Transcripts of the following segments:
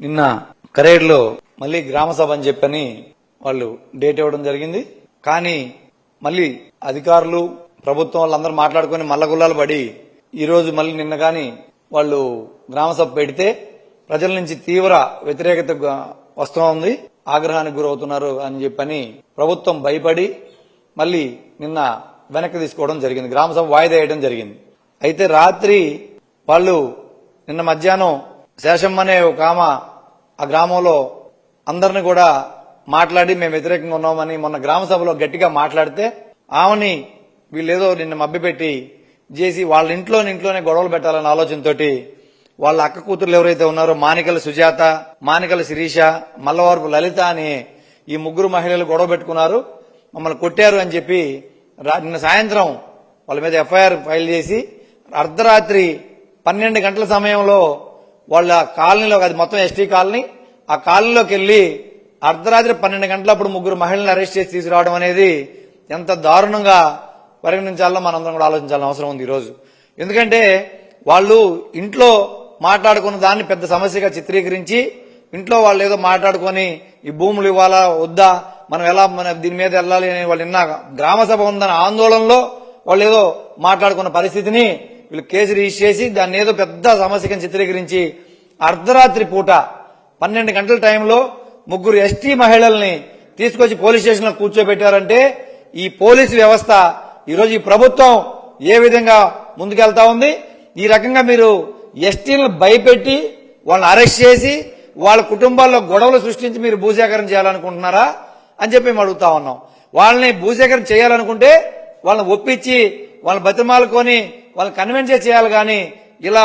నిన్న కరేడ్లో మళ్ళీ గ్రామ సభ అని చెప్పని వాళ్ళు డేట్ ఇవ్వడం జరిగింది. కానీ మళ్ళీ అధికారులు ప్రభుత్వం వాళ్ళందరూ మాట్లాడుకుని మల్లగుల్లాలు పడి ఈరోజు మళ్ళీ నిన్న కానీ వాళ్ళు గ్రామ సభ పెడితే ప్రజల నుంచి తీవ్ర వ్యతిరేకత గా- వస్తూ ఉంది. ఆగ్రహానికి గురవుతున్నారు అని చెప్పని ప్రభుత్వం భయపడి మళ్ళీ నిన్న వెనక్కి తీసుకోవడం జరిగింది. గ్రామ సభ వాయిదా వేయడం జరిగింది. అయితే రాత్రి వాళ్ళు నిన్న మధ్యాహ్నం శేషం అనే ఒక ఆమె ఆ గ్రామంలో అందరిని కూడా మాట్లాడి మేము వ్యతిరేకంగా ఉన్నామని మొన్న గ్రామ సభలో గట్టిగా మాట్లాడితే ఆమెని వీళ్ళేదో నిన్న మభ్యపెట్టి చేసి వాళ్ళ ఇంట్లో ఇంట్లోనే గొడవలు పెట్టాలనే ఆలోచనతోటి వాళ్ళ అక్క కూతుర్లు ఎవరైతే ఉన్నారో మానికల సుజాత మానికల శిరీష మల్లవరపు లలిత అని ఈ ముగ్గురు మహిళలు గొడవ పెట్టుకున్నారు. మమ్మల్ని కొట్టారు అని చెప్పి రా- నిన్న సాయంత్రం వాళ్ళ మీద ఎఫ్ఐఆర్ ఫైల్ చేసి అర్ధరాత్రి పన్నెండు గంటల సమయంలో వాళ్ళ కాలనీలో అది మొత్తం ఎస్టీ కాలనీ. ఆ కాలనీలోకి వెళ్ళి అర్ధరాత్రి పన్నెండు గంటలప్పుడు ముగ్గురు మహిళలను అరెస్ట్ చేసి తీసుకురావడం అనేది ఎంత దారుణంగా పరిగణించాలో మనందరం కూడా ఆలోచించాల్సిన అవసరం ఉంది ఈరోజు. ఎందుకంటే వాళ్ళు ఇంట్లో మాట్లాడుకున్న దాన్ని పెద్ద సమస్యగా చిత్రీకరించి ఇంట్లో వాళ్ళు ఏదో మాట్లాడుకొని ఈ భూములు ఇవ్వాలా వద్దా మనం ఎలా మన దీని మీద వెళ్ళాలి అని వాళ్ళు నిన్న గ్రామ సభ ఉందన్న ఆందోళనలో వాళ్ళు ఏదో మాట్లాడుకున్న పరిస్థితిని వీళ్ళు కేసు రిజిస్టర్ చేసి దాన్ని ఏదో పెద్ద సమస్యగా చిత్రీకరించి అర్ధరాత్రి పూట పన్నెండు గంటల టైంలో ముగ్గురు ఎస్టీ మహిళల్ని తీసుకొచ్చి పోలీస్ స్టేషన్లో కూర్చోబెట్టారంటే ఈ పోలీసు వ్యవస్థ ఈరోజు ఈ ప్రభుత్వం ఏ విధంగా ముందుకెళ్తా ఉంది? ఈ రకంగా మీరు ఎస్టీలను భయపెట్టి వాళ్ళని అరెస్ట్ చేసి వాళ్ళ కుటుంబాల్లో గొడవలు సృష్టించి మీరు భూసేకరణ చేయాలనుకుంటున్నారా అని చెప్పి మేము అడుగుతా ఉన్నాం. వాళ్ళని భూసేకరణ చేయాలనుకుంటే వాళ్ళని ఒప్పించి వాళ్ళని బతిమాలుకొని వాళ్ళు కన్విన్స్ చేయాలి కానీ ఇలా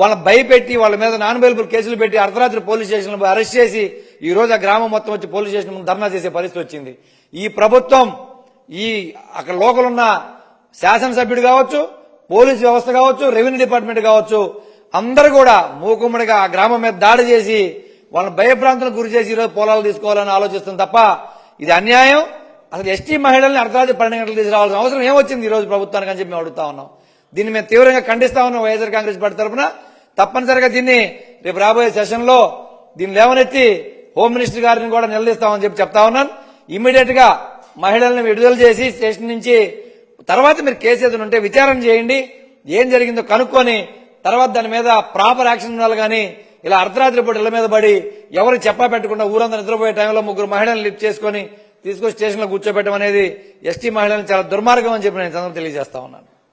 వాళ్ళని భయపెట్టి వాళ్ళ మీద నాన్ అవైలబుల్ కేసులు పెట్టి అర్ధరాత్రి పోలీస్ స్టేషన్ అరెస్ట్ చేసి ఈ రోజు ఆ గ్రామం మొత్తం వచ్చి పోలీస్ స్టేషన్ ముందు ధర్నా చేసే పరిస్థితి వచ్చింది. ఈ ప్రభుత్వం ఈ అక్కడ లోకల్ ఉన్న శాసనసభ్యుడు కావచ్చు పోలీస్ వ్యవస్థ కావచ్చు రెవెన్యూ డిపార్ట్మెంట్ కావచ్చు అందరూ కూడా మూకుమ్మడిగా ఆ గ్రామం మీద దాడి చేసి వాళ్ళని భయభ్రాంతులకు గురి చేసి ఈరోజు పొలాలు తీసుకోవాలని ఆలోచిస్తుంది తప్ప ఇది అన్యాయం. అసలు ఎస్టీ మహిళల్ని అర్ధరాత్రి పన్నెండు గంటలు తీసుకురావాల్సిన అవసరం ఏమొచ్చింది ఈ రోజు ప్రభుత్వానికి అని చెప్పి మేము అడుగుతా ఉన్నాం. దీన్ని మేము తీవ్రంగా ఖండిస్తా ఉన్నాం వైఎస్ఆర్ కాంగ్రెస్ పార్టీ తరఫున. తప్పనిసరిగా దీన్ని రేపు రాబోయే సెషన్లో దీన్ని లేవనెత్తి హోమ్ మినిస్టర్ గారిని కూడా నిలదీస్తామని చెప్పి చెప్తా ఉన్నాను. ఇమీడియట్గా మహిళలను విడుదల చేసి స్టేషన్ నుంచి తర్వాత మీరు కేసు ఏదైనా ఉంటే విచారణ చేయండి. ఏం జరిగిందో కనుక్కొని తర్వాత దాని మీద ప్రాపర్ యాక్షన్ ఉండాలి కానీ ఇలా అర్ధరాత్రి పూట ఇళ్ళ మీద పడి ఎవరు చెప్పా పెట్టకుండా ఊరందరూ నిద్రపోయే టైంలో ముగ్గురు మహిళలను లిఫ్ట్ చేసుకొని తీసుకొని స్టేషన్లో కూర్చోబెట్టడం అనేది ఎస్టీ మహిళలను చాలా దుర్మార్గం అని చెప్పి నేను తెలియజేస్తా ఉన్నాను.